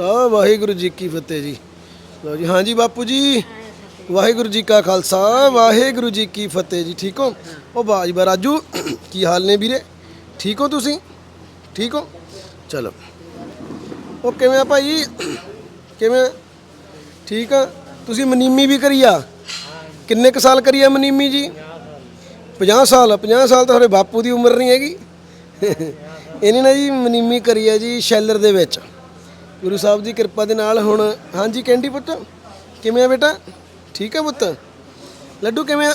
ਖਾਲਸਾ ਵਾਹਿਗੁਰੂ ਜੀ ਕੀ ਫਤਿਹ ਜੀ। ਲਓ ਜੀ, ਹਾਂਜੀ ਬਾਪੂ ਜੀ। ਵਾਹਿਗੁਰੂ ਜੀ ਕਾ ਖਾਲਸਾ, ਵਾਹਿਗੁਰੂ ਜੀ ਕੀ ਫਤਿਹ ਜੀ। ਠੀਕ ਹੋ? ਉਹ ਬਾਜਬਾ ਰਾਜੂ, ਕੀ ਹਾਲ ਨੇ ਵੀਰੇ? ਠੀਕ ਹੋ ਤੁਸੀਂ? ਠੀਕ ਹੋ? ਚਲੋ। ਉਹ ਕਿਵੇਂ ਆ ਭਾਈ? ਕਿਵੇਂ? ਆ? ਠੀਕ ਆ? ਤੁਸੀਂ ਮਨੀਮੀ ਵੀ ਕਰੀ ਆ? ਕਿੰਨੇ ਕੁ ਸਾਲ ਕਰੀ ਆ ਮਨੀਮੀ ਜੀ? 50 ਸਾਲ 50 ਸਾਲ ਤਾਂ ਤੁਹਾਡੇ ਬਾਪੂ ਦੀ ਉਮਰ ਨਹੀਂ ਹੈਗੀ। ਇਹਨੇ ਨਾ ਜੀ ਮਨੀਮੀ ਕਰੀ ਆ ਜੀ ਸ਼ੈਲਰ ਦੇ ਵਿੱਚ। ਗੁਰੂ ਸਾਹਿਬ ਦੀ ਕਿਰਪਾ ਦੇ ਨਾਲ ਹੁਣ ਹਾਂਜੀ ਕੈਂਡੀ ਪੁੱਤ ਕਿਵੇਂ ਆ ਬੇਟਾ ਠੀਕ ਆ ਪੁੱਤ ਲੱਡੂ ਕਿਵੇਂ ਆ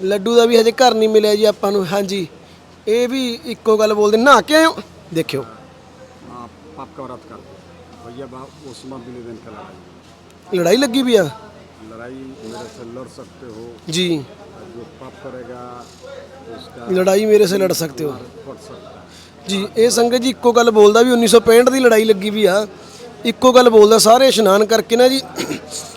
ਲੱਡੂ ਦਾ ਵੀ ਹਜੇ ਘਰ ਨਹੀਂ ਮਿਲਿਆ ਜੀ ਆਪਾਂ ਨੂੰ ਹਾਂਜੀ ਇਹ ਵੀ ਇੱਕੋ ਗੱਲ ਬੋਲਦੇ ਨਹਾ ਕੇ ਆਇਓ ਦੇਖਿਓ हाँ पाप का व्रत करते भैया बाप उस्मा बिन लादेन का लड़ाई ਲੜਾਈ ਲੱਗੀ ਵੀ ਆ लड़ाई मेरे से लड़ सकते हो ਜੀ और जो पाप करेगा उसका ਲੜਾਈ ਮੇਰੇ ਸੇ ਲੜ ਸਕਤੇ ਹੋ पड़ सकता है ਜੀ ਇਹ ਸੰਗਤ ਜੀ ਇੱਕੋ ਗੱਲ ਬੋਲਦਾ ਵੀ 1965 ਦੀ ਲੜਾਈ ਲੱਗੀ ਵੀ ਆ। ਇੱਕੋ ਗੱਲ ਬੋਲਦਾ ਸਾਰੇ ਇਸ਼ਨਾਨ ਕਰਕੇ ਨਾ ਜੀ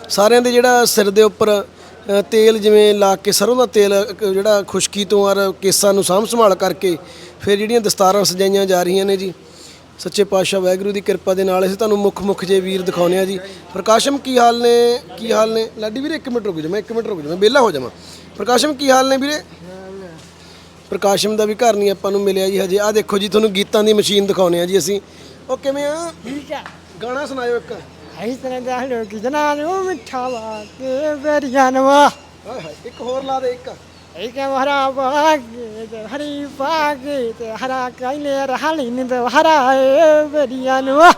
ਸਾਰਿਆਂ ਦੇ ਜਿਹੜਾ ਸਿਰ ਦੇ ਉੱਪਰ ਅ, ਤੇਲ ਜਿਵੇਂ ਲਾ ਕੇ ਸਰੋਂ ਦਾ ਤੇਲ ਅ, ਜਿਹੜਾ ਖੁਸ਼ਕੀ ਤੋਂ ਔਰ ਕੇਸਾਂ ਨੂੰ ਸਾਂਭ ਸੰਭਾਲ ਕਰਕੇ ਫਿਰ ਜਿਹੜੀਆਂ ਦਸਤਾਰਾਂ ਸਜਾਈਆਂ ਜਾ ਰਹੀਆਂ ਨੇ ਜੀ ਸੱਚੇ ਪਾਤਸ਼ਾਹ ਵਾਹਿਗੁਰੂ ਦੀ ਕਿਰਪਾ ਦੇ ਨਾਲ ਅਸੀਂ ਤੁਹਾਨੂੰ ਮੁੱਖ ਮੁੱਖ ਜੇ ਵੀਰ ਦਿਖਾਉਨੇ ਆ ਜੀ। ਪ੍ਰਕਾਸ਼ਮ ਕੀ ਹਾਲ ਨੇ? ਕੀ ਹਾਲ ਨੇ? ਲਾਡੀ ਵੀਰੇ 1 ਮਿੰਟ ਰੁਕ ਜਾ ਮੈਂ 1 ਮਿੰਟ ਰੁਕ ਜਾ ਮੈਂ ਵਿਹਲਾ ਹੋ ਜਾਵਾਂ। ਪ੍ਰਕਾਸ਼ਮ ਕੀ ਹਾਲ ਨੇ ਵੀਰੇ? ਪ੍ਰਕਾਸ਼ਮ ਦਾ ਵੀ ਘਰ ਨਹੀਂ ਆਪਾਂ ਨੂੰ ਮਿਲਿਆ ਜੀ ਹਜੇ। ਆ ਦੇਖੋ ਜੀ ਤੁਹਾਨੂੰ ਗੀਤਾਂ ਦੀ ਮਸ਼ੀਨ ਦਿਖਾਉਨੇ ਆ ਜੀ ਅਸੀਂ। ਉਹ ਕਿਵੇਂ ਆ? ਠੀਕ ਗਾਣਾ ਸੁਣਾਇਓ ਇੱਕ। ਇਸ ਤਰ੍ਹਾਂ ਦਾ ਲੋਕ ਜਨਾ ਨੂੰ ਮਿੱਠਾ ਵਾ ਕੇ ਬੇਰੀਆਂ ਨਵਾ। ਹਾਏ ਹਾਏ ਇੱਕ ਹੋਰ ਲਾ ਦੇ ਇੱਕ। ਇੱਕ ਹਰਾ ਬਾਗੇ ਤੇ ਹਰੀ ਬਾਗੇ ਤੇ ਹਰਾ ਕਾਇਲੇ ਰਹਾਲੀ ਨਿੰਦ ਹਰਾ ਏ ਬੇਰੀਆਂ ਨਵਾ।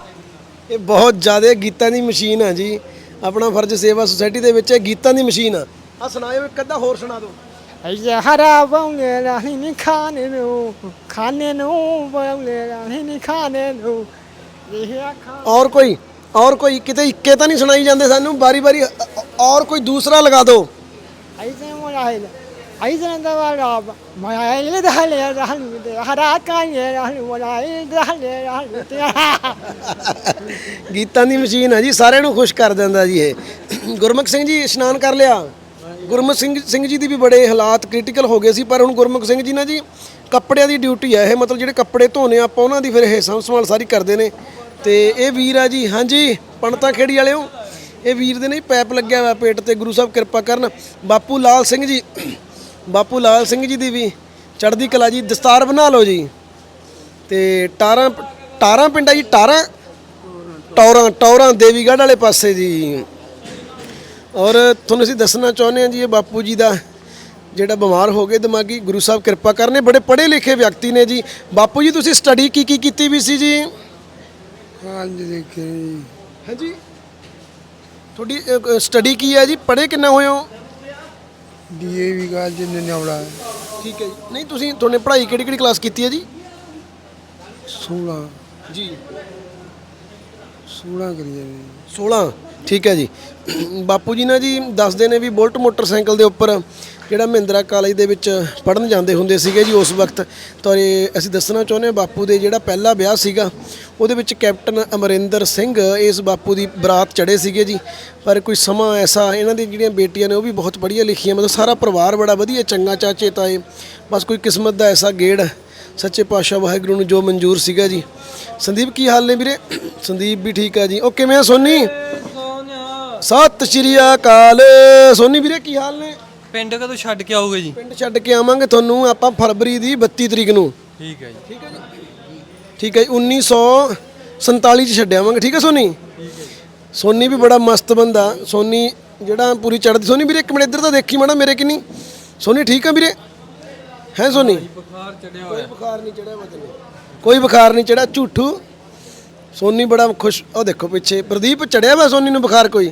ਇਹ ਬਹੁਤ ਜ਼ਿਆਦਾ ਗੀਤਾਂ ਦੀ ਮਸ਼ੀਨ ਆ ਜੀ। ਆਪਣਾ ਫਰਜ਼ ਸੇਵਾ ਸੁਸਾਇਟੀ ਦੇ ਵਿੱਚ ਇਹ ਗੀਤਾਂ ਦੀ ਮਸ਼ੀਨ ਆ। ਆ ਸੁਣਾਇਓ ਇੱਕ ਅੱਧਾ ਹੋਰ ਸੁਣਾ ਦਿਓ। ਔਰ ਕੋਈ ਔਰ ਕੋਈ ਕਿਤੇ ਇੱਕੇ ਤਾਂ ਨਹੀਂ ਸੁਣਾਈ ਜਾਂਦੇ ਸਾਨੂੰ ਬਾਰੀ ਬਾਰੀ ਔਰ ਕੋਈ ਦੂਸਰਾ ਲਗਾ ਦਿਓ। ਐਸੇ ਮੋਰਾਇਲ ਐਸੇ ਦਾ ਵਾਲਾ ਮਾਇਲ ਦਾ ਹਲੇ ਰਹਾਲੀ ਤੇ ਹਰਾ ਕਾਇਲੇ ਰਹਾਲੀ ਮੋਰਾਇਲ ਦਾ ਹਲੇ ਰਹਾਲੀ ਤੇ ਗੀਤਾਂ ਦੀ ਮਸ਼ੀਨ ਆ ਜੀ ਸਾਰਿਆਂ ਨੂੰ ਖੁਸ਼ ਕਰ ਦਿੰਦਾ ਜੀ ਇਹ। ਗੁਰਮੁਖ ਸਿੰਘ ਜੀ ਇਸ਼ਨਾਨ ਕਰ ਲਿਆ। ਗੁਰਮੁਖ ਸਿੰਘ ਸਿੰਘ ਜੀ ਦੀ ਵੀ ਬੜੇ ਹਾਲਾਤ ਕ੍ਰਿਟੀਕਲ ਹੋ ਗਏ ਸੀ, ਪਰ ਹੁਣ ਗੁਰਮੁਖ ਸਿੰਘ ਜੀ ਨਾ ਜੀ ਕੱਪੜਿਆਂ ਦੀ ਡਿਊਟੀ ਹੈ ਇਹ ਮਤਲਬ ਜਿਹੜੇ ਕੱਪੜੇ ਧੋਨੇ ਆਪਾਂ ਉਹਨਾਂ ਦੀ ਫਿਰ ਇਹ ਸਾਂਭ ਸੰਭਾਲ ਸਾਰੀ ਕਰਦੇ ਨੇ। ਤੇ ਇਹ ਵੀਰ ਆ ਜੀ, ਹਾਂਜੀ ਪੰਡਤਾਂ ਖੇੜੀ ਵਾਲਿਓ, ਇਹ ਵੀਰ ਦੇ ਨਹੀਂ ਪੈਪ ਲੱਗਿਆ ਹੋਇਆ ਪੇਟ ਤੇ, ਗੁਰੂ ਸਾਹਿਬ ਕਿਰਪਾ ਕਰਨ। ਬਾਪੂ ਲਾਲ ਸਿੰਘ ਜੀ, ਬਾਪੂ ਲਾਲ ਸਿੰਘ ਜੀ ਦੀ ਵੀ ਚੜ੍ਹਦੀ ਕਲਾ ਜੀ, ਦਸਤਾਰ ਬਣਾ ਲਓ ਜੀ। ਤੇ ਟਾਰਾਂ ਟਾਰਾਂ ਪਿੰਡਾਂ ਜੀ, ਟਾਰਾਂ, ਟੌਰਾਂ ਟੌਰਾਂ ਦੇਵੀਗੜ੍ਹ ਵਾਲੇ ਪਾਸੇ ਜੀ। ਔਰ ਤੁਹਾਨੂੰ ਅਸੀਂ ਦੱਸਣਾ ਚਾਹੁੰਦੇ ਹਾਂ ਜੀ ਇਹ ਬਾਪੂ ਜੀ ਦਾ ਜਿਹੜਾ ਬਿਮਾਰ ਹੋ ਗਏ ਦਿਮਾਗੀ ਗੁਰੂ ਸਾਹਿਬ ਕਿਰਪਾ ਕਰਨੇ। ਬੜੇ ਪੜ੍ਹੇ ਲਿਖੇ ਵਿਅਕਤੀ ਨੇ ਜੀ। ਬਾਪੂ ਜੀ ਤੁਸੀਂ ਸਟੱਡੀ ਕੀ ਕੀ ਕੀਤੀ ਵੀ ਸੀ ਜੀ? ਹਾਂਜੀ ਦੇਖੇ ਜੀ। ਹਾਂਜੀ। ਤੁਹਾਡੀ ਸਟੱਡੀ ਕੀ ਹੈ ਜੀ? ਪੜ੍ਹੇ ਕਿੰਨਾ ਹੋਏ ਹੋ? ਡੀਏਵੀ ਕਾਲ ਜੀ ਨਿਆਵੜਾ ਠੀਕ ਹੈ ਜੀ। ਨਹੀਂ ਤੁਸੀਂ ਤੁਹਾਨੇ ਪੜ੍ਹਾਈ ਕਿਹੜੀ ਕਿਹੜੀ ਕਲਾਸ ਕੀਤੀ ਹੈ ਜੀ? 16 ਜੀ। 16 ਕਰੀ 16 ਠੀਕ ਹੈ ਜੀ। ਬਾਪੂ ਜੀ ਨਾ ਜੀ ਦੱਸਦੇ ਨੇ ਵੀ ਬੁਲਟ ਮੋਟਰਸਾਈਕਲ ਦੇ ਉੱਪਰ ਜਿਹੜਾ ਮਹਿੰਦਰਾ ਕਾਲਜ ਦੇ ਵਿੱਚ ਪੜਨ ਜਾਂਦੇ ਹੁੰਦੇ ਸੀਗੇ ਜੀ ਉਸ ਵਕਤ। ਤਾਂ ਇਹ ਅਸੀਂ ਦੱਸਣਾ ਚਾਹੁੰਦੇ ਹਾਂ ਬਾਪੂ ਦੇ ਜਿਹੜਾ ਪਹਿਲਾ ਵਿਆਹ ਸੀਗਾ, ਉਹਦੇ ਵਿੱਚ ਕੈਪਟਨ ਅਮਰਿੰਦਰ ਸਿੰਘ ਇਸ ਬਾਪੂ ਦੀ ਬਰਾਤ ਚੜੇ ਸੀਗੇ ਜੀ। ਪਰ ਕੋਈ ਸਮਾਂ ਐਸਾ, ਇਹਨਾਂ ਦੀ ਜਿਹੜੀਆਂ ਬੇਟੀਆਂ ਨੇ ਉਹ ਵੀ ਬਹੁਤ ਪੜ੍ਹੀਆਂ ਲਿਖੀਆਂ, ਮਤਲਬ ਸਾਰਾ ਪਰਿਵਾਰ ਬੜਾ ਵਧੀਆ, ਚੰਗਾ ਚਾਚੇ, ਤਾਏ, ਬਸ ਕੋਈ ਕਿਸਮਤ ਦਾ ਐਸਾ ਗੇੜ, ਸੱਚੇ ਪਾਤਸ਼ਾਹ ਵਾਹਿਗੁਰੂ ਨੂੰ ਜੋ ਮਨਜ਼ੂਰ ਸੀਗਾ ਜੀ। ਸੰਦੀਪ, ਕੀ ਹਾਲ ਨੇ ਵੀਰੇ? ਸੰਦੀਪ ਵੀ ਠੀਕ ਆ ਜੀ। ਉਹ ਕਿਵੇਂ ਆ ਸੋਨੀ? ਸਤਿ ਸ਼੍ਰੀ ਅਕਾਲ। ਸੋਨੀ ਵੀਰੇ ਕੀ ਹਾਲ ਨੇ? ਪਿੰਡ ਕਦੋਂ ਛੱਡ ਕੇ ਆਓਗੇ ਜੀ? ਪਿੰਡ ਛੱਡ ਕੇ ਆਵਾਂਗੇ ਤੁਹਾਨੂੰ ਆਪਾਂ ਫਰਵਰੀ ਦੀ 32 ਤਰੀਕ ਨੂੰ। ਠੀਕ ਹੈ ਜੀ। ਠੀਕ ਹੈ ਜੀ? ਠੀਕ ਹੈ ਜੀ 1947 ਚ ਛੱਡ ਆਵਾਂਗੇ। ਠੀਕ ਹੈ ਸੋਨੀ? ਸੋਨੀ ਵੀ ਬੜਾ ਮਸਤ ਬੰਦਾ। ਸੋਨੀ ਜਿਹੜਾ ਪੂਰੀ ਚੜ੍ਹਦੀ ਸੋਨੀ ਵੀਰੇ ਇੱਕ ਮਿੰਟ ਇੱਧਰ ਤਾਂ ਦੇਖੀ ਮਾੜਾ ਮੇਰੇ ਕਿੰਨੀ। ਸੋਨੀ ਠੀਕ ਆ ਵੀਰੇ? ਹੈ ਸੋਨੀ? ਬੁਖਾਰ ਚੜਿਆ ਕੋਈ ਬੁਖਾਰ ਨਹੀਂ ਚੜਿਆ ਵਜਨ ਕੋਈ ਬੁਖਾਰ ਨਹੀਂ ਚੜਿਆ ਝੂਠੂ। ਸੋਨੀ ਬੜਾ ਖੁਸ਼ ਉਹ ਦੇਖੋ ਪਿੱਛੇ ਪ੍ਰਦੀਪ ਚੜਿਆ ਵਾ ਸੋਨੀ ਨੂੰ ਬੁਖਾਰ ਕੋਈ?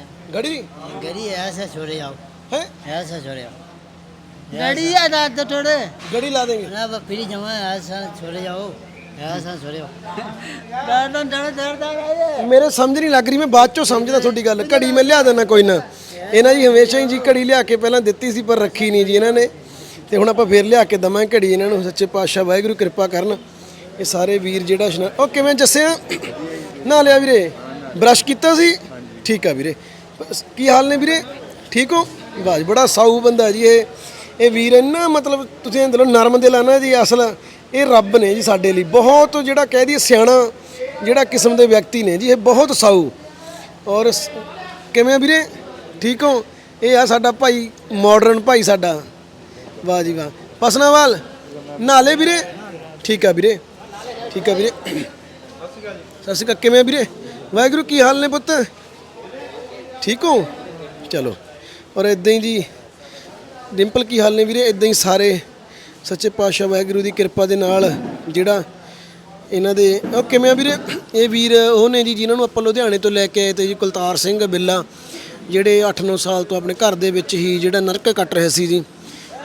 ऐसे जमाने में घड़ी गरी ऐसे छोड़े जाओ है ऐसे छोड़े जाओ गड़ी है दाद तो थोड़े घड़ी ला देंगे ना फिर जमा ऐसा छोड़े जाओ ਐਸਾ ਛੋੜਿਓ ਦਰਦ ਦਰਦ ਦਰਦ ਮੇਰੇ ਸਮਝ ਨਹੀਂ ਲੱਗ ਰਹੀ ਮੈਂ ਬਾਅਦ ਚੋਂ ਸਮਝਦਾ ਤੁਹਾਡੀ ਗੱਲ ਘੜੀ ਮੈਂ ਲਿਆ ਦੇਣਾ ਕੋਈ ਨਾ ਇਹਨਾਂ ਜੀ ਹਮੇਸ਼ਾ ਹੀ ਜੀ ਘੜੀ ਲਿਆ ਕੇ ਪਹਿਲਾਂ ਦਿੱਤੀ ਸੀ ਪਰ ਰੱਖੀ ਨਹੀਂ ਜੀ ਇਹਨਾਂ ਨੇ ਤੇ ਹੁਣ ਆਪਾਂ ਫੇਰ ਲਿਆ ਕੇ ਦਵਾਂਗੇ ਘੜੀ ਇਹਨਾਂ ਨੂੰ ਸੱਚੇ ਪਾਤਸ਼ਾਹ ਵਾਹਿਗੁਰੂ ਕਿਰਪਾ ਕਰਨ ਇਹ ਸਾਰੇ ਵੀਰ ਜਿਹੜਾ ਇਸ਼ਨਾਨ ਉਹ ਕਿਵੇਂ ਜੱਸਿਆ ਨਾ ਲਿਆ ਵੀਰੇ ਬ੍ਰਸ਼ ਕੀਤਾ ਸੀ ਠੀਕ ਆ ਵੀਰੇ ਬਸ, ਕੀ ਹਾਲ ਨੇ ਵੀਰੇ? ਠੀਕ ਹੋ? ਬਾਜ ਬੜਾ ਸਾਊ ਬੰਦਾ ਜੀ ਇਹ। ਇਹ ਵੀਰ ਇੰਨਾ ਮਤਲਬ ਤੁਸੀਂ ਅੰਦਰੋਂ ਨਰਮ ਦਿਲ ਆ ਨਾ ਜੀ, ਅਸਲ ਇਹ ਰੱਬ ਨੇ ਜੀ ਸਾਡੇ ਲਈ ਬਹੁਤ ਜਿਹੜਾ ਕਹਿ ਦਈਏ ਸਿਆਣਾ ਜਿਹੜਾ ਕਿਸਮ ਦੇ ਵਿਅਕਤੀ ਨੇ ਜੀ, ਇਹ ਬਹੁਤ ਸਾਊ। ਔਰ ਕਿਵੇਂ ਵੀਰੇ? ਠੀਕ ਹੋ? ਇਹ ਆ ਸਾਡਾ ਭਾਈ ਮਾਡਰਨ ਭਾਈ ਸਾਡਾ। ਵਾਹ ਜੀ ਵਾਹ। ਪਸਨਾਵਾਲ ਨਾਲੇ ਵੀਰੇ। ਠੀਕ ਆ ਵੀਰੇ। ਠੀਕ ਆ ਵੀਰੇ। ਸਤਿ ਸ਼੍ਰੀ ਅਕਾਲ ਕਿਵੇਂ ਵੀਰੇ? ਵਾਹਿਗੁਰੂ, ਕੀ ਹਾਲ ਨੇ ਪੁੱਤ? ਠੀਕ ਹੋ? ਚਲੋ। ਔਰ ਇਦਾਂ ਹੀ ਜੀ, ਡਿੰਪਲ ਕੀ ਹਾਲ ਨੇ ਵੀਰੇ? ਇਦਾਂ ਹੀ ਸਾਰੇ ਸੱਚੇ ਪਾਤਸ਼ਾਹ ਵਾਹਿਗੁਰੂ ਦੀ ਕਿਰਪਾ ਦੇ ਨਾਲ ਜਿਹੜਾ ਇਹਨਾਂ ਦੇ ਉਹ ਕਿਵੇਂ ਆ ਵੀਰੇ? ਇਹ ਵੀਰ ਉਹ ਨੇ ਜੀ ਜਿਨ੍ਹਾਂ ਨੂੰ ਆਪਾਂ ਲੁਧਿਆਣੇ ਤੋਂ ਲੈ ਕੇ ਆਏ ਤੇ ਜੀ ਕੁਲਤਾਰ ਸਿੰਘ ਬਿੱਲਾ, ਜਿਹੜੇ 8-9 ਸਾਲ ਤੋਂ ਆਪਣੇ ਘਰ ਦੇ ਵਿੱਚ ਹੀ ਜਿਹੜਾ ਨਰਕ ਕੱਟ ਰਹੇ ਸੀ ਜੀ।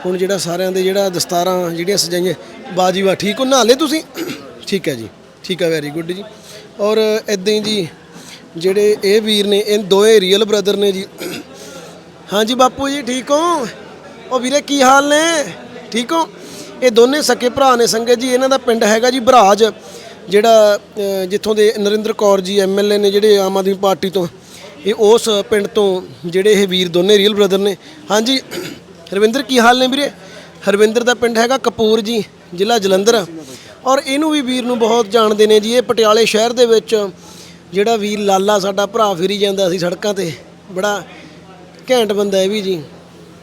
ਹੁਣ ਜਿਹੜਾ ਸਾਰਿਆਂ ਦੇ ਜਿਹੜਾ ਦਸਤਾਰਾਂ ਜਿਹੜੀਆਂ ਸਜਾਈਆਂ ਬਾਜੀਵਾ ਠੀਕ ਹੋ? ਨਾਲੇ ਤੁਸੀਂ? ਠੀਕ ਹੈ ਜੀ। ਠੀਕ ਹੈ ਵੈਰੀ ਗੁੱਡ ਜੀ। ਔਰ ਇਦਾਂ ਹੀ ਜੀ ਜਿਹੜੇ ਇਹ ਵੀਰ ਨੇ, ਇਹ ਦੋਵੇਂ ਰੀਅਲ ਬ੍ਰਦਰ ਨੇ ਜੀ। ਹਾਂਜੀ ਬਾਪੂ ਜੀ, ਠੀਕ ਹੋ? ਉਹ ਵੀਰੇ ਕੀ ਹਾਲ ਨੇ? ਠੀਕ ਹੋ? ਇਹ ਦੋਨੇ ਸਕੇ ਭਰਾ ਨੇ ਸੰਗਤ ਜੀ, ਇਹਨਾਂ ਦਾ ਪਿੰਡ ਹੈਗਾ ਜੀ ਬਰਾਜ, ਜਿਹੜਾ ਜਿੱਥੋਂ ਦੇ ਨਰਿੰਦਰ ਕੌਰ ਜੀ ਐਮਐਲਏ ਨੇ ਜਿਹੜੇ ਆਮ ਆਦਮੀ ਪਾਰਟੀ ਤੋਂ, ਇਹ ਉਸ ਪਿੰਡ ਤੋਂ ਜਿਹੜੇ ਇਹ ਵੀਰ ਦੋਨੇ ਰੀਅਲ ਬ੍ਰਦਰ ਨੇ। ਹਾਂਜੀ ਹਰਵਿੰਦਰ ਕੀ ਹਾਲ ਨੇ ਵੀਰੇ? ਹਰਵਿੰਦਰ ਦਾ ਪਿੰਡ ਹੈਗਾ ਕਪੂਰ ਜੀ, ਜ਼ਿਲ੍ਹਾ ਜਲੰਧਰ। ਔਰ ਇਹਨੂੰ ਵੀ ਵੀਰ ਨੂੰ ਬਹੁਤ ਜਾਣਦੇ ਨੇ ਜੀ, ਇਹ ਪਟਿਆਲੇ ਸ਼ਹਿਰ ਦੇ ਵਿੱਚ ਜਿਹੜਾ ਵੀਰ ਲਾਲਾ ਸਾਡਾ ਭਰਾ ਫਿਰੀ ਜਾਂਦਾ ਸੀ ਸੜਕਾਂ ਤੇ, ਬੜਾ ਘੈਂਟ ਬੰਦਾ ਹੈ ਵੀ ਜੀ।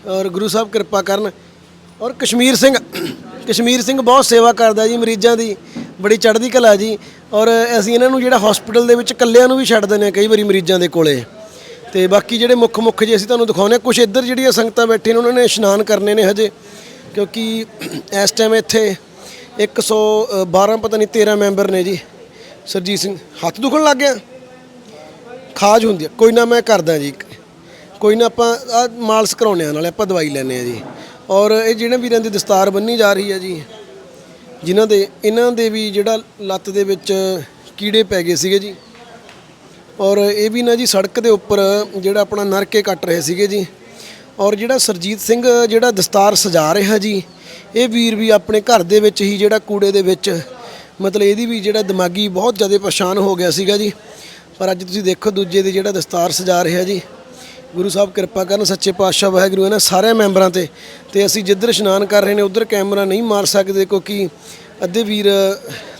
ਔਰ ਗੁਰੂ ਸਾਹਿਬ ਕਿਰਪਾ ਕਰਨ। ਔਰ ਕਸ਼ਮੀਰ ਸਿੰਘ ਕਸ਼ਮੀਰ ਸਿੰਘ ਬਹੁਤ ਸੇਵਾ ਕਰਦਾ ਜੀ ਮਰੀਜ਼ਾਂ ਦੀ, ਬੜੀ ਚੜ੍ਹਦੀ ਕਲਾ ਜੀ। ਔਰ ਅਸੀਂ ਇਹਨਾਂ ਨੂੰ ਜਿਹੜਾ ਹਸਪੀਟਲ ਦੇ ਵਿੱਚ ਇਕੱਲਿਆਂ ਨੂੰ ਵੀ ਛੱਡ ਦਿੰਦੇ ਹਾਂ ਕਈ ਵਾਰੀ ਮਰੀਜ਼ਾਂ ਦੇ ਕੋਲੇ। ਤੇ ਬਾਕੀ ਜਿਹੜੇ ਮੁੱਖ ਮੁੱਖ ਜੇ ਅਸੀਂ ਤੁਹਾਨੂੰ ਦਿਖਾਉਂਦੇ ਹਾਂ ਕੁਝ ਇੱਧਰ ਜਿਹੜੀਆਂ ਸੰਗਤਾਂ ਬੈਠੇ ਨੇ, ਉਹਨਾਂ ਨੇ ਇਸ਼ਨਾਨ ਕਰਨੇ ਨੇ ਹਜੇ। ਕਿਉਂਕਿ ਇਸ ਟਾਈਮ ਇੱਥੇ 112 ਪਤਾ ਨਹੀਂ 13 ਮੈਂਬਰ ਨੇ ਜੀ। ਸਰਜੀਤ ਸਿੰਘ, ਹੱਥ ਦੁਖਣ ਲੱਗ ਗਿਆ। ਖਾਜ ਹੁੰਦੀ ਆ। ਕੋਈ ਨਾ ਮੈਂ ਕਰਦਾ ਜੀ। ਕੋਈ ਨਾ ਆਪਾਂ ਆਹ ਮਾਲਸ਼ ਕਰਾਉਣੇ ਆ, ਨਾਲੇ ਆਪਾਂ ਦਵਾਈ ਲੈਣੇ ਆ ਜੀ। ਔਰ ਇਹ ਜਿਹੜੇ ਵੀਰਾਂ ਦੀ ਦਸਤਾਰ ਬੰਨੀ ਜਾ ਰਹੀ ਹੈ ਜੀ, ਜਿਨ੍ਹਾਂ ਦੇ, ਇਹਨਾਂ ਦੇ ਵੀ ਜਿਹੜਾ ਲੱਤ ਦੇ ਵਿੱਚ ਕੀੜੇ ਪੈ ਗਏ ਸੀਗੇ ਜੀ। ਔਰ ਇਹ ਵੀ ਨਾ ਜੀ, ਸੜਕ ਦੇ ਉੱਪਰ ਜਿਹੜਾ ਆਪਣਾ ਨਰਕੇ ਕੱਟ ਰਹੇ ਸੀਗੇ ਜੀ। ਔਰ ਜਿਹੜਾ ਸਰਜੀਤ ਸਿੰਘ ਜਿਹੜਾ ਦਸਤਾਰ ਸਜਾ ਰਿਹਾ ਜੀ, ਇਹ ਵੀਰ ਵੀ ਆਪਣੇ ਘਰ ਦੇ ਵਿੱਚ ਹੀ ਜਿਹੜਾ ਕੂੜੇ ਦੇ ਵਿੱਚ ਮਤਲਬ ਇਹਦੀ ਵੀ ਜਿਹੜਾ ਦਿਮਾਗੀ ਬਹੁਤ ਜ਼ਿਆਦਾ ਪਰੇਸ਼ਾਨ ਹੋ ਗਿਆ ਸੀਗਾ ਜੀ। ਪਰ ਅੱਜ ਤੁਸੀਂ ਦੇਖੋ ਦੂਜੇ ਦੇ ਜਿਹੜਾ ਦਸਤਾਰ ਸਜਾ ਰਿਹਾ ਜੀ। ਗੁਰੂ ਸਾਹਿਬ ਕਿਰਪਾ ਕਰਨ, ਸੱਚੇ ਪਾਤਸ਼ਾਹ ਵਾਹਿਗੁਰੂ ਇਹਨਾਂ ਸਾਰੇ ਮੈਂਬਰਾਂ ਤੇ। ਤੇ ਅਸੀਂ ਜਿੱਧਰ ਇਸ਼ਨਾਨ ਕਰ ਰਹੇ ਨੇ, ਉਧਰ ਕੈਮਰਾ ਨਹੀਂ ਮਾਰ ਸਕਦੇ, ਕਿਉਂਕਿ ਅੱਧੇ ਵੀਰ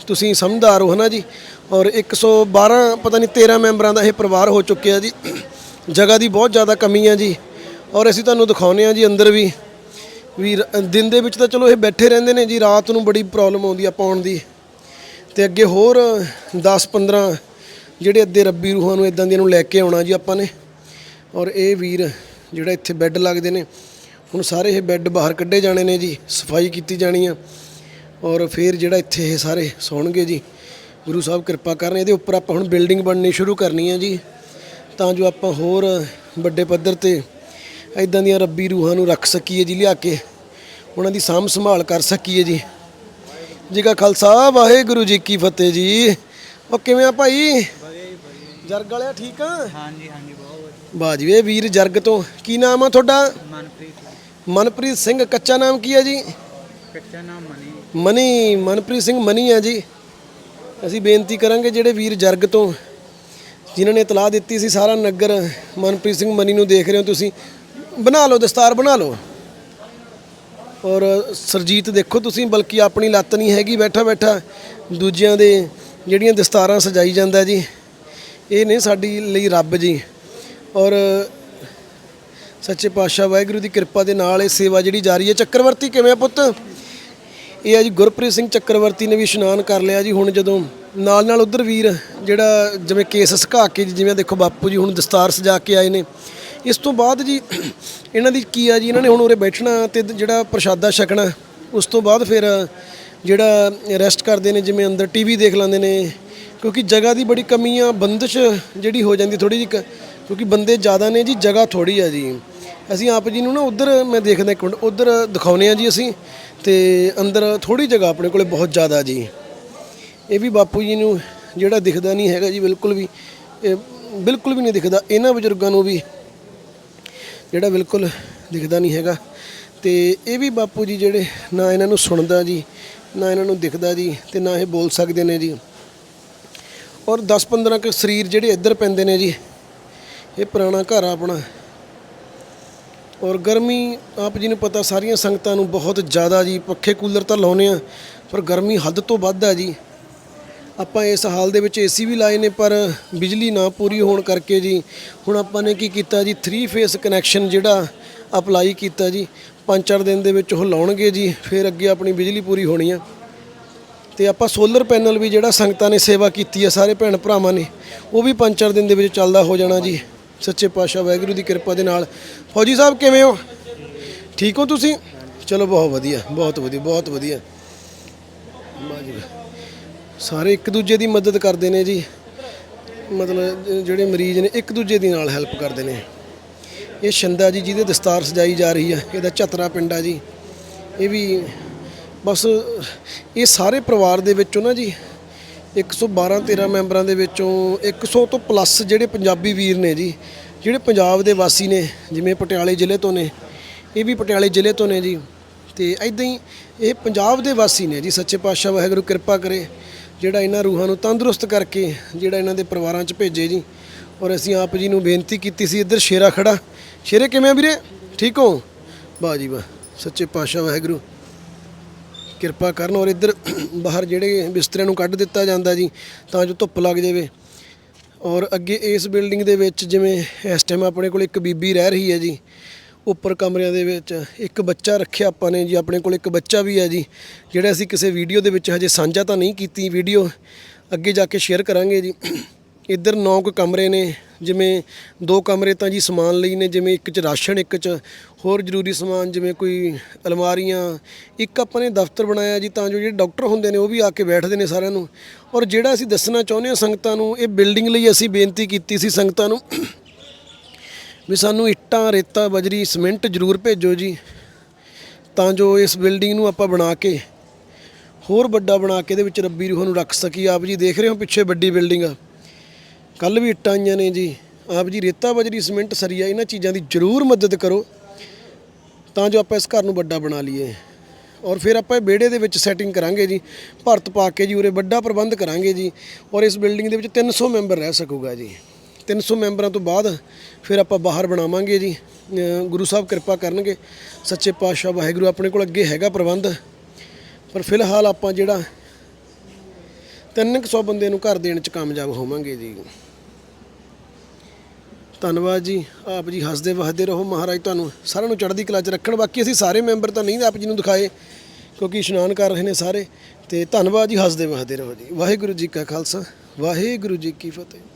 ਤੁਸੀਂ ਸਮਝਦਾਰ ਹੋ ਹਨਾ ਜੀ। ਔਰ 112 ਪਤਾ ਨਹੀਂ 13 ਮੈਂਬਰਾਂ ਦਾ ਇਹ ਪਰਿਵਾਰ ਹੋ ਚੁੱਕਿਆ ਜੀ। ਜਗ੍ਹਾ ਦੀ ਬਹੁਤ ਜ਼ਿਆਦਾ ਕਮੀ ਹੈ ਜੀ। ਔਰ ਅਸੀਂ ਤੁਹਾਨੂੰ ਦਿਖਾਉਂਦੇ ਹਾਂ ਜੀ ਅੰਦਰ ਵੀ। ਵੀ ਦਿਨ ਦੇ ਵਿੱਚ ਤਾਂ ਚਲੋ ਇਹ ਬੈਠੇ ਰਹਿੰਦੇ ਨੇ ਜੀ, ਰਾਤ ਨੂੰ ਬੜੀ ਪ੍ਰੋਬਲਮ ਆਉਂਦੀ ਆ ਪਾਉਣ ਦੀ। ਤੇ ਅੱਗੇ ਹੋਰ 10 15 ਜਿਹੜੇ ਅੱਧੇ ਰੱਬੀ ਰੂਹਾਂ ਨੂੰ ਇਦਾਂ ਦੀਆਂ ਨੂੰ ਲੈ ਕੇ ਆਉਣਾ ਜੀ ਆਪਾਂ ਨੇ। ਔਰ ਇਹ ਵੀਰ ਜਿਹੜਾ ਇੱਥੇ ਬੈੱਡ ਲੱਗਦੇ ਨੇ, ਹੁਣ ਸਾਰੇ ਇਹ ਬੈੱਡ ਬਾਹਰ ਕੱਢੇ ਜਾਣੇ ਨੇ ਜੀ, ਸਫ਼ਾਈ ਕੀਤੀ ਜਾਣੀ ਆ। ਔਰ ਫਿਰ ਜਿਹੜਾ ਇੱਥੇ ਇਹ ਸਾਰੇ ਸੌਣਗੇ ਜੀ, ਗੁਰੂ ਸਾਹਿਬ ਕਿਰਪਾ ਕਰਨ, ਇਹਦੇ ਉੱਪਰ ਆਪਾਂ ਹੁਣ ਬਿਲਡਿੰਗ ਬਣਨੀ ਸ਼ੁਰੂ ਕਰਨੀ ਹੈ ਜੀ। ਤਾਂ ਜੋ ਆਪਾਂ ਹੋਰ ਵੱਡੇ ਪੱਧਰ ਤੇ ਇਦਾਂ ਦੀਆਂ ਰੱਬੀ ਰੂਹਾਂ ਨੂੰ ਰੱਖ ਸਕੀਏ ਜੀ, ਲਿਆ ਕੇ ਉਹਨਾਂ ਦੀ ਸਾਂਭ ਸੰਭਾਲ ਕਰ ਸਕੀਏ ਜੀ। ਜੀ ਕਾ ਖਾਲਸਾ ਵਾਹਿਗੁਰੂ ਜੀ ਕੀ ਫਤਿਹ ਜੀ। ਉਹ ਕਿਵੇਂ ਆ ਭਾਈ? ਜਰਗ ਵਾਲਿਆ ਠੀਕ ਆ? ਹਾਂਜੀ ਹਾਂਜੀ ਬਹੁਤ ਬਾਜੀ ਇਹ ਵੀਰ ਜਰਗ ਤੋਂ। ਕੀ ਨਾਮ ਆ ਤੁਹਾਡਾ? ਮਨਪ੍ਰੀਤ ਮਨਪ੍ਰੀਤ ਸਿੰਘ ਕੱਚਾ ਨਾਮ ਕੀ ਹੈ ਜੀ? ਕੱਚਾ ਨਾਮ ਮਨੀ। ਮਨੀ ਮਨਪ੍ਰੀਤ ਸਿੰਘ ਮਨੀ ਆ ਜੀ। ਅਸੀਂ ਬੇਨਤੀ ਕਰਾਂਗੇ ਜਿਹੜੇ ਵੀਰ ਜਰਗ ਤੋਂ ਜਿਨ੍ਹਾਂ ਨੇ ਇਤਲਾਹ ਦਿੱਤੀ ਸੀ ਸਾਰਾ ਨਗਰ ਮਨਪ੍ਰੀਤ ਸਿੰਘ ਮਨੀ ਨੂੰ ਦੇਖ ਰਹੇ ਹੋ ਤੁਸੀਂ। ਬਣਾ ਲਓ ਦਸਤਾਰ ਬਣਾ ਲਓ। ਔਰ ਸਰਜੀਤ ਦੇਖੋ ਤੁਸੀਂ, ਬਲਕਿ ਆਪਣੀ ਲੱਤ ਨਹੀਂ ਹੈਗੀ, ਬੈਠਾ ਬੈਠਾ। ਦੂਜਿਆਂ ਦੇ ਜਿਹੜੀਆਂ ਦਸਤਾਰਾਂ ਸਜਾਈ ਜਾਂਦਾ ਜੀ, ਇਹ ਨੇ ਸਾਡੀ ਲਈ ਰੱਬ ਜੀ। ਔਰ ਸੱਚੇ ਪਾਤਸ਼ਾਹ ਵਾਹਿਗੁਰੂ ਦੀ ਕਿਰਪਾ ਦੇ ਨਾਲ ਇਹ ਸੇਵਾ ਜਿਹੜੀ ਜਾਰੀ ਹੈ। ਚੱਕਰਵਰਤੀ ਕਿਵੇਂ ਆ ਪੁੱਤ? ਇਹ ਆ ਜੀ, ਗੁਰਪ੍ਰੀਤ ਸਿੰਘ ਚੱਕਰਵਰਤੀ ਨੇ ਵੀ ਇਸ਼ਨਾਨ ਕਰ ਲਿਆ ਜੀ। ਹੁਣ ਜਦੋਂ ਨਾਲ ਨਾਲ ਉਧਰ ਵੀਰ, ਜਿਹੜਾ ਜਿਵੇਂ ਕੇਸ ਸੁਕਾ ਕੇ, ਜਿਵੇਂ ਦੇਖੋ ਬਾਪੂ ਜੀ ਹੁਣ ਦਸਤਾਰ ਸਜਾ ਕੇ ਆਏ ਨੇ ਇਸ ਤੋਂ ਬਾਅਦ ਜੀ, ਇਹਨਾਂ ਦੀ ਕੀ ਆ ਜੀ, ਇਹਨਾਂ ਨੇ ਹੁਣ ਉਰੇ ਬੈਠਣਾ ਤੇ ਜਿਹੜਾ ਪ੍ਰਸ਼ਾਦਾ ਛਕਣਾ, ਉਸ ਤੋਂ ਬਾਅਦ ਫਿਰ ਜਿਹੜਾ ਰੈਸਟ ਕਰਦੇ ਨੇ, ਜਿਵੇਂ ਅੰਦਰ ਟੀਵੀ ਦੇਖ ਲੈਂਦੇ ਨੇ, ਕਿਉਂਕਿ ਜਗ੍ਹਾ ਦੀ ਬੜੀ ਕਮੀ ਆ, ਬੰਦਸ਼ ਜਿਹੜੀ ਹੋ ਜਾਂਦੀ ਥੋੜੀ ਜਿਹੀ ਕ- ਕਿਉਂਕਿ ਬੰਦੇ ਜ਼ਿਆਦਾ ਨੇ ਜੀ, ਜਗ੍ਹਾ ਥੋੜੀ ਆ ਜੀ। ਅਸੀਂ ਆਪ ਜੀ ਨੂੰ ਨਾ ਉਧਰ, ਮੈਂ ਦੇਖਦਾ ਇੱਕ ਮਿੰਟ, ਉਧਰ ਦਿਖਾਉਨੇ ਆ ਜੀ ਅਸੀਂ, ਤੇ ਅੰਦਰ ਥੋੜੀ ਜਗ੍ਹਾ ਆਪਣੇ ਕੋਲੇ ਬਹੁਤ ਜ਼ਿਆਦਾ ਜੀ। ਇਹ ਵੀ ਬਾਪੂ ਜੀ ਨੂੰ ਜਿਹੜਾ ਦਿਖਦਾ ਨਹੀਂ ਹੈਗਾ ਜੀ, ਬਿਲਕੁਲ ਵੀ, ਇਹ ਬਿਲਕੁਲ ਵੀ ਨਹੀਂ ਦਿਖਦਾ, ਇਹਨਾਂ ਬਜ਼ੁਰਗਾਂ ਨੂੰ ਵੀ ਜਿਹੜਾ ਬਿਲਕੁਲ ਦਿਖਦਾ ਨਹੀਂ ਹੈਗਾ। ਤੇ ਇਹ ਵੀ ਬਾਪੂ ਜੀ ਜਿਹੜੇ ਨਾ ਇਹਨਾਂ ਨੂੰ ਸੁਣਦਾ ਜੀ, ਨਾ ਇਹਨਾਂ ਨੂੰ ਦਿਖਦਾ ਜੀ ਤੇ ਨਾ ਇਹ ਬੋਲ ਸਕਦੇ ਨੇ ਜੀ। ਔਰ 10-15 ਕੁ ਸਰੀਰ ਜਿਹੜੇ ਇੱਧਰ ਪੈਂਦੇ ਨੇ ਜੀ, ਇਹ ਪੁਰਾਣਾ ਘਰ ਆ ਆਪਣਾ। ਔਰ ਗਰਮੀ ਆਪ ਜੀ ਨੂੰ ਪਤਾ ਸਾਰੀਆਂ ਸੰਗਤਾਂ ਨੂੰ ਬਹੁਤ ਜ਼ਿਆਦਾ ਜੀ, ਪੱਖੇ ਕੂਲਰ ਤਾਂ ਲਾਉਨੇ ਆ ਪਰ ਗਰਮੀ ਹੱਦ ਤੋਂ ਵੱਧ ਆ ਜੀ। ਆਪਾਂ ਇਸ ਹਾਲ ਦੇ ਵਿੱਚ ਏਸੀ ਵੀ ਲਾਏ ਨੇ, ਪਰ ਬਿਜਲੀ ਨਾ ਪੂਰੀ ਹੋਣ ਕਰਕੇ ਜੀ, ਹੁਣ ਆਪਾਂ ਨੇ ਕੀ ਕੀਤਾ ਜੀ 3 ਫੇਸ ਕਨੈਕਸ਼ਨ ਜਿਹੜਾ ਅਪਲਾਈ ਕੀਤਾ ਜੀ 5-4 ਦਿਨ ਦੇ ਵਿੱਚ ਉਹ ਲਾਉਣਗੇ ਜੀ, ਫਿਰ ਅੱਗੇ ਆਪਣੀ ਬਿਜਲੀ ਪੂਰੀ ਹੋਣੀ ਆ। ਤੇ ਆਪਾਂ ਸੋਲਰ ਪੈਨਲ ਵੀ ਜਿਹੜਾ ਸੰਗਤਾਂ ਨੇ ਸੇਵਾ ਕੀਤੀ ਆ, ਸਾਰੇ ਭੈਣ ਭਰਾਵਾਂ ਨੇ, ਉਹ ਵੀ 5-4 ਦਿਨ ਦੇ ਵਿੱਚ ਚੱਲਦਾ ਹੋ ਜਾਣਾ ਜੀ। ਸੱਚੇ ਪਾਤਸ਼ਾਹ ਵਾਹਿਗੁਰੂ ਦੀ ਕਿਰਪਾ ਦੇ ਨਾਲ। ਫੌਜੀ ਸਾਹਿਬ ਕਿਵੇਂ ਹੋ? ਠੀਕ ਹੋ ਤੁਸੀਂ? ਚਲੋ ਬਹੁਤ ਵਧੀਆ ਬਹੁਤ ਵਧੀਆ ਬਹੁਤ ਵਧੀਆ। ਵਾਹ ਸਾਰੇ ਇੱਕ ਦੂਜੇ ਦੀ ਮਦਦ ਕਰਦੇ ਨੇ ਜੀ। ਮਤਲਬ ਜਿਹੜੇ ਮਰੀਜ਼ ਨੇ ਇੱਕ ਦੂਜੇ ਦੀ ਨਾਲ ਹੈਲਪ ਕਰਦੇ ਨੇ। ਇਹ ਸ਼ੰਦਾ ਜੀ, ਜਿਹਦੇ ਦਸਤਾਰ ਸਜਾਈ ਜਾ ਰਹੀ ਆ, ਇਹਦਾ ਝਤਰਾ ਪਿੰਡ ਆ ਜੀ। ਇਹ ਵੀ ਬਸ ਇਹ ਸਾਰੇ ਪਰਿਵਾਰ ਦੇ ਵਿੱਚੋਂ ਨਾ ਜੀ 112 13 ਮੈਂਬਰਾਂ ਦੇ ਵਿੱਚੋਂ 100 ਤੋਂ ਪਲੱਸ ਜਿਹੜੇ ਪੰਜਾਬੀ ਵੀਰ ਨੇ ਜੀ, ਜਿਹੜੇ ਪੰਜਾਬ ਦੇ ਵਾਸੀ ਨੇ, ਜਿਵੇਂ ਪਟਿਆਲੇ ਜ਼ਿਲ੍ਹੇ ਤੋਂ ਨੇ, ਇਹ ਵੀ ਪਟਿਆਲੇ ਜ਼ਿਲ੍ਹੇ ਤੋਂ ਨੇ ਜੀ। ਤੇ ਐਦਾਂ ਹੀ ਇਹ ਪੰਜਾਬ ਦੇ ਵਾਸੀ ਨੇ ਜੀ, ਸੱਚੇ ਪਾਤਸ਼ਾਹ ਵਾਹਿਗੁਰੂ ਕਿਰਪਾ ਕਰੇ। ਜਿਹੜਾ ਇਹਨਾਂ ਰੂਹਾਂ ਨੂੰ ਤੰਦਰੁਸਤ ਕਰਕੇ ਜਿਹੜਾ ਇਹਨਾਂ ਦੇ ਪਰਿਵਾਰਾਂ 'ਚ ਭੇਜੇ ਜੀ। ਔਰ ਅਸੀਂ ਆਪ ਜੀ ਨੂੰ ਬੇਨਤੀ ਕੀਤੀ ਸੀ, ਇੱਧਰ ਸ਼ੇਰਾ ਖੜਾ। ਸ਼ੇਰੇ ਕਿਵੇਂ ਆ ਵੀਰੇ? ਠੀਕ ਹੋ? ਵਾਹ ਜੀ ਵਾਹ, ਸੱਚੇ ਪਾਤਸ਼ਾਹ ਵਾਹਿਗੁਰੂ। ਕਿਰਪਾ ਕਰਨ ਔਰ ਇੱਧਰ ਬਾਹਰ ਜਿਹੜੇ ਬਿਸਤਰਿਆਂ ਨੂੰ ਕੱਢ ਦਿੱਤਾ ਜਾਂਦਾ ਜੀ, ਤਾਂ ਜੋ ਧੁੱਪ ਲੱਗ ਜਾਵੇ। ਔਰ ਅੱਗੇ ਇਸ ਬਿਲਡਿੰਗ ਦੇ ਵਿੱਚ ਜਿਵੇਂ ਇਸ ਟਾਈਮ ਆਪਣੇ ਕੋਲ ਇੱਕ ਬੀਬੀ ਰਹਿ ਰਹੀ ਹੈ ਜੀ ਉੱਪਰ ਕਮਰਿਆਂ ਦੇ ਵਿੱਚ ਇੱਕ ਬੱਚਾ ਰੱਖਿਆ ਆਪਾਂ ਨੇ ਜੀ, ਆਪਣੇ ਕੋਲ ਇੱਕ ਬੱਚਾ ਵੀ ਹੈ ਜੀ, ਜਿਹੜਾ ਅਸੀਂ ਕਿਸੇ ਵੀਡੀਓ ਦੇ ਵਿੱਚ ਹਜੇ ਸਾਂਝਾ ਤਾਂ ਨਹੀਂ ਕੀਤੀ ਵੀਡੀਓ, ਅੱਗੇ ਜਾ ਕੇ ਸ਼ੇਅਰ ਕਰਾਂਗੇ ਜੀ। ਇੱਧਰ ਨੌ ਕੁ ਕਮਰੇ ਨੇ, ਜਿਵੇਂ ਦੋ ਕਮਰੇ ਤਾਂ ਜੀ ਸਮਾਨ ਲਈ ਨੇ, ਜਿਵੇਂ ਇੱਕ ਚ ਰਾਸ਼ਨ, ਇੱਕ ਚ ਹੋਰ ਜ਼ਰੂਰੀ ਸਮਾਨ, ਜਿਵੇਂ ਕੋਈ ਅਲਮਾਰੀਆਂ, ਇੱਕ ਆਪਾਂ ਨੇ ਦਫ਼ਤਰ ਬਣਾਇਆ ਜੀ, ਤਾਂ ਜੋ ਜਿਹੜੇ ਡਾਕਟਰ ਹੁੰਦੇ ਨੇ ਉਹ ਵੀ ਆ ਕੇ ਬੈਠਦੇ ਨੇ ਸਾਰਿਆਂ ਨੂੰ। ਔਰ ਜਿਹੜਾ ਅਸੀਂ ਦੱਸਣਾ ਚਾਹੁੰਦੇ ਹਾਂ ਸੰਗਤਾਂ ਨੂੰ, ਇਹ ਬਿਲਡਿੰਗ ਲਈ ਅਸੀਂ ਬੇਨਤੀ ਕੀਤੀ ਸੀ ਸੰਗਤਾਂ ਨੂੰ ਵੀ ਸਾਨੂੰ ਇੱਟਾਂ, ਰੇਤਾ, ਬਜਰੀ, ਸਿਮੈਂਟ ਜ਼ਰੂਰ ਭੇਜੋ ਜੀ। ਤਾਂ ਜੋ ਇਸ ਬਿਲਡਿੰਗ ਨੂੰ ਆਪਾਂ ਬਣਾ ਕੇ ਹੋਰ ਵੱਡਾ ਬਣਾ ਕੇ ਇਹਦੇ ਵਿੱਚ ਰੱਬੀ ਰੂਹ ਨੂੰ ਰੱਖ ਸਕੀ ਆਪ ਜੀ ਦੇਖ ਰਹੇ ਹੋ ਪਿੱਛੇ ਵੱਡੀ ਬਿਲਡਿੰਗ ਆ। ਕੱਲ ਵੀ ਇੱਟਾਂ ਆਈਆਂ ਨੇ ਜੀ। ਆਪ ਜੀ ਰੇਤਾ, ਬਜਰੀ, ਸਿਮੈਂਟ, ਸਰੀਆ ਇਹਨਾਂ ਚੀਜ਼ਾਂ ਦੀ ਜ਼ਰੂਰ ਮਦਦ ਕਰੋ। ਤਾਂ ਜੋ ਆਪਾਂ ਇਸ ਘਰ ਨੂੰ ਵੱਡਾ ਬਣਾ ਲਈਏ। ਔਰ ਫਿਰ ਆਪਾਂ ਇਹ ਵਿਹੜੇ ਦੇ ਵਿੱਚ ਸੈਟਿੰਗ ਕਰਾਂਗੇ ਜੀ। ਭਰਤ ਪਾ ਕੇ ਜੀ, ਉਰੇ ਵੱਡਾ ਪ੍ਰਬੰਧ ਕਰਾਂਗੇ ਜੀ। ਔਰ ਇਸ ਬਿਲਡਿੰਗ ਦੇ ਵਿੱਚ 300 ਮੈਂਬਰ ਰਹਿ ਸਕੂਗਾ ਜੀ। 300 ਮੈਂਬਰਾਂ ਤੋਂ ਬਾਅਦ ਫਿਰ ਆਪਾਂ ਬਾਹਰ ਬਣਾਵਾਂਗੇ ਜੀ। ਗੁਰੂ ਸਾਹਿਬ ਕਿਰਪਾ ਕਰਨਗੇ। ਸੱਚੇ ਪਾਤਸ਼ਾਹ ਵਾਹਿਗੁਰੂ ਆਪਣੇ ਕੋਲ ਅੱਗੇ ਹੈਗਾ ਪ੍ਰਬੰਧ। ਪਰ ਫਿਲਹਾਲ ਆਪਾਂ ਜਿਹੜਾ 300 ਬੰਦੇ ਨੂੰ ਘਰ ਦੇਣ ਚ ਕਾਮਯਾਬ ਹੋਵਾਂਗੇ ਜੀ। ਧੰਨਵਾਦ ਜੀ। ਆਪ ਜੀ ਹੱਸਦੇ ਵਸਦੇ ਰਹੋ। ਮਹਾਰਾਜ ਤੁਹਾਨੂੰ ਸਾਰਿਆਂ ਨੂੰ ਚੜ੍ਹਦੀ ਕਲਾ 'ਚ ਰੱਖਣ। ਬਾਕੀ ਅਸੀਂ ਸਾਰੇ ਮੈਂਬਰ ਤਾਂ ਨਹੀਂ ਆਪ ਜੀ ਨੂੰ ਦਿਖਾਏ, ਕਿਉਂਕਿ ਇਸ਼ਨਾਨ ਕਰ ਰਹੇ ਨੇ ਸਾਰੇ। ਤੇ ਧੰਨਵਾਦ ਜੀ। ਹੱਸਦੇ ਵਸਦੇ ਰਹੋ ਜੀ। ਵਾਹਿਗੁਰੂ ਜੀ ਕਾ ਖਾਲਸਾ। ਵਾਹਿਗੁਰੂ ਜੀ ਕੀ ਫਤਿਹ।